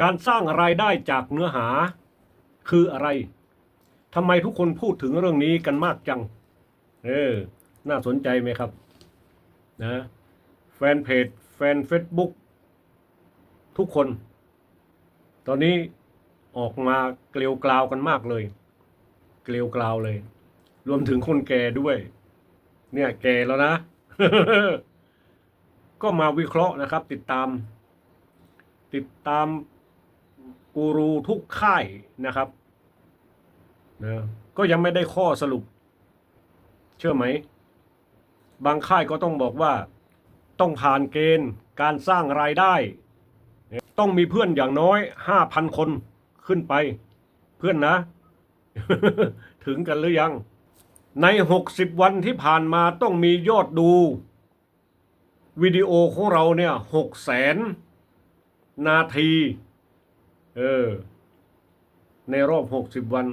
การสร้างรายได้จากเนื้อหาคืออะไรทำไมทุกคนพูดถึงเรื่องนี้กันมากจัง เออ น่าสนใจไหมครับ นะ แฟนเพจ แฟนเฟซบุ๊กทุกคน ตอนนี้ออกมาเกลียวกลาวกันมากเลย เกลียวกลาวเลย รวมถึงคนแก่ด้วย เนี่ยแก่แล้วนะ ก็มาวิเคราะห์นะครับ ติดตาม ติดตาม กูรูทุกค่ายนะครับนะก็ยังไม่ได้ข้อสรุป เชื่อไหม บางค่ายก็ต้องบอกว่า ต้องผ่านเกณฑ์การสร้างรายได้ ต้องมีเพื่อนอย่างน้อยห้าพันคนขึ้นไป เพื่อนนะ ถึงกันหรือยัง ในหกสิบวันที่ผ่านมาต้องมียอดดูวิดีโอของเราเนี่ยหกแสนนาที เออ ในรอบหกสิบวัน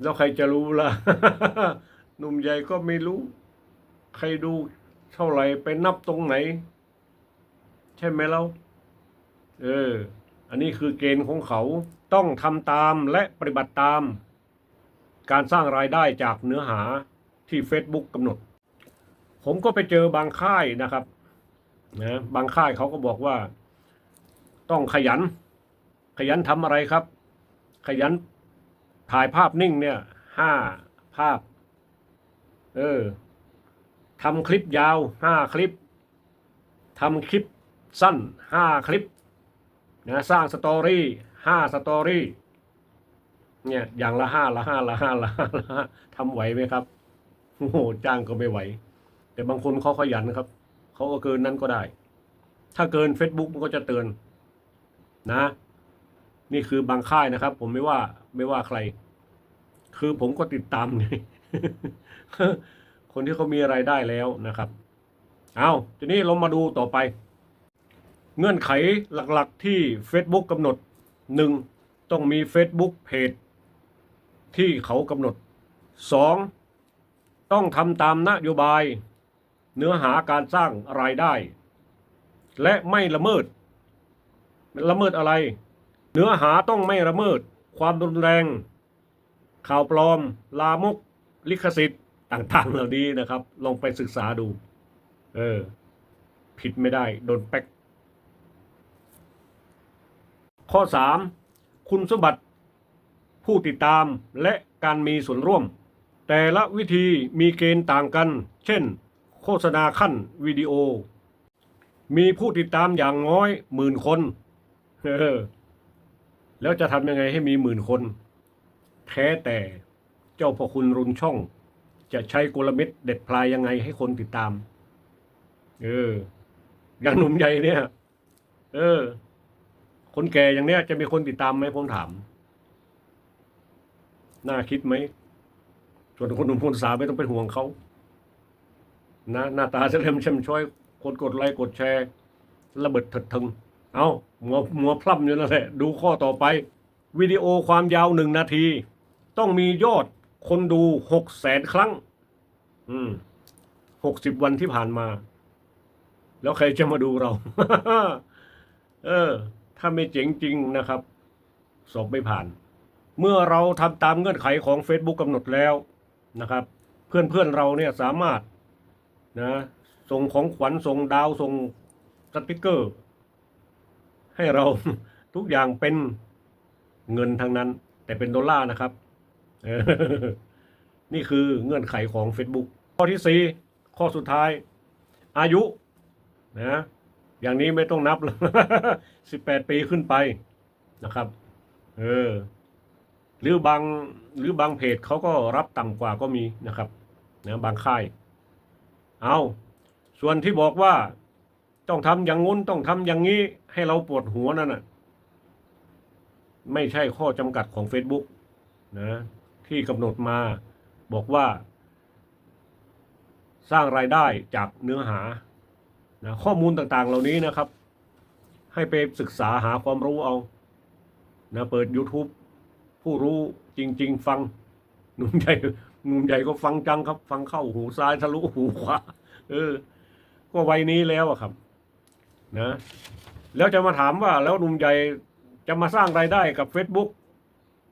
แล้วใครจะรู้ล่ะ หนุ่มใหญ่ก็ไม่รู้ ใครดูเท่าไหร่ไปนับตรงไหน ใช่ไหมเรา เออ อันนี้คือเกณฑ์ของเขาต้องทำตามและปฏิบัติตาม การสร้างรายได้จากเนื้อหาที่ Facebook กำหนด ผมก็ไปเจอบางค่ายนะครับนะบางค่ายเขาก็บอกว่า ต้องขยัน ขยันทำอะไรครับ ขยันถ่ายภาพนิ่งเนี่ยห้าภาพ เออทำคลิปยาวห้าคลิปทำคลิปสั้นห้าคลิปนะสร้างสตอรี่ห้าสตอรี่เนี่ยอย่างละห้าละห้าละห้าละห้าละห้าทำไหวไหมครับโอ้โหจ้างก็ไม่ไหว แต่บางคนเขาขยันนะครับเขาก็เกินนั้นก็ได้ ถ้าเกิน Facebook มันก็จะเตือนนะ นี่คือบางค่ายนะครับ ผมไม่ว่าไม่ว่าใคร คือผมก็ติดตามไงคนที่เขามีไรายได้แล้วนะครับ เอาทีนี้เรามาดูต่อไป เงื่อนไขหลักๆที่ Facebook กำหนด 1. ต้องมี Facebook เพจที่เขากำหนด 2. ต้องทำตามนโยบาย เนื้อหาการสร้างรายได้ และไม่ละเมิดละเมิดอะไร เนื้อหาต้องไม่ละเมิด ความรุนแรง ข่าวปลอม ลามก ลิขสิทธิ์ต่างๆ เหล่านี้นะครับ ลองไปศึกษาดู เออ ผิดไม่ได้ โดนแป๊ก ข้อ 3. คุณสมบัติ ผู้ติดตามและการมีส่วนร่วม แต่ละวิธีมีเกณฑ์ต่างกัน เช่น โฆษณาขั้นวิดีโอ มีผู้ติดตามอย่างน้อยหมื่นคน เออ แล้วจะทำยังไงให้มีหมื่นคน แท้แต่เจ้าพ่อคุณรุนช่อง จะใช้กลเม็ดเด็ดพลายยังไงให้คนติดตาม เออ อย่างหนุ่มใหญ่เนี่ย เออ คนแก่อย่างเนี้ย จะมีคนติดตามไหมผมถาม น่าคิดไหมส่วนคนหนุ่มคนสาวไม่ต้องเป็นห่วงเขานะหน้าตาเฉลิมเช่มช้อย คนกดไลค์กดแชร์ระเบิดเถิดทึง เอาหัวหัวพล่ำอยู่นั่นแหละ ดูข้อต่อไป วิดีโอความยาวหนึ่งนาที ต้องมียอดคนดูหกแสนครั้ง อืมหกสิบวันที่ผ่านมา แล้วใครจะมาดูเรา เออ ถ้าไม่เจ๋งจริงนะครับ สอบไม่ผ่าน เมื่อเราทำตามเงื่อนไขของ Facebook กำหนดแล้วนะครับ เพื่อนเพื่อนเราเนี่ยสามารถนะส่งของขวัญส่งดาวส่งสติกเกอร์ ให้เราทุกอย่างเป็นเงินทั้งนั้น แต่เป็นดอลลาร์นะครับ นี่คือเงื่อนไขของ Facebook ข้อที่สี่ข้อสุดท้าย อายุนะอย่างนี้ไม่ต้องนับเลยสิบแปดปีขึ้นไปนะครับ เออ หรือบางหรือบางเพจเขาก็รับต่ำกว่าก็มีนะครับนะบางค่าย เอา ส่วนที่บอกว่า ต้องทำอย่างงุ้นต้องทำอย่างนี้ ให้เราปวดหัวนั่นน่ะ ไม่ใช่ข้อจำกัดของ Facebook นะ ที่กำหนดมาบอกว่า สร้างรายได้จากเนื้อหานะข้อมูลต่างๆเหล่านี้นะครับ ให้ไปศึกษาหาความรู้เอานะเปิด YouTube ผู้รู้จริง ๆ ฟังหนุ่มใหญ่หนุ่มใหญ่ก็ฟังจังครับ ฟังเข้าหูซ้ายทะลุหูขวาเออ ก็วัยนี้แล้วอะครับ นะ แล้วจะมาถามว่าแล้วหนุ่มใหญ่จะมาสร้างรายได้กับ Facebook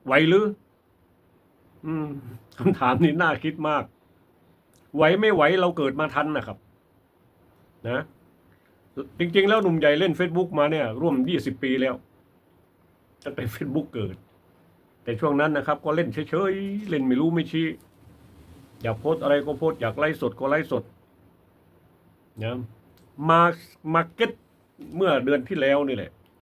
ไหวหรืออืมคำถามนี้น่าคิดมาก ไหวไม่ไหวเราเกิดมาทันนะครับ นะ จริง ๆ แล้วหนุ่มใหญ่เล่น Facebook มาเนี่ย ร่วมยี่สิบปีแล้วตั้งแต่ Facebook เกิด แต่ช่วงนั้นนะครับ ก็เล่นเฉยๆเล่นไม่รู้ไม่ชี้อยากโพสอะไรก็โพสอยากไลฟ์สดก็ไลฟ์สดนะมามาเก็ต เมื่อเดือนที่แล้วนี่แหละ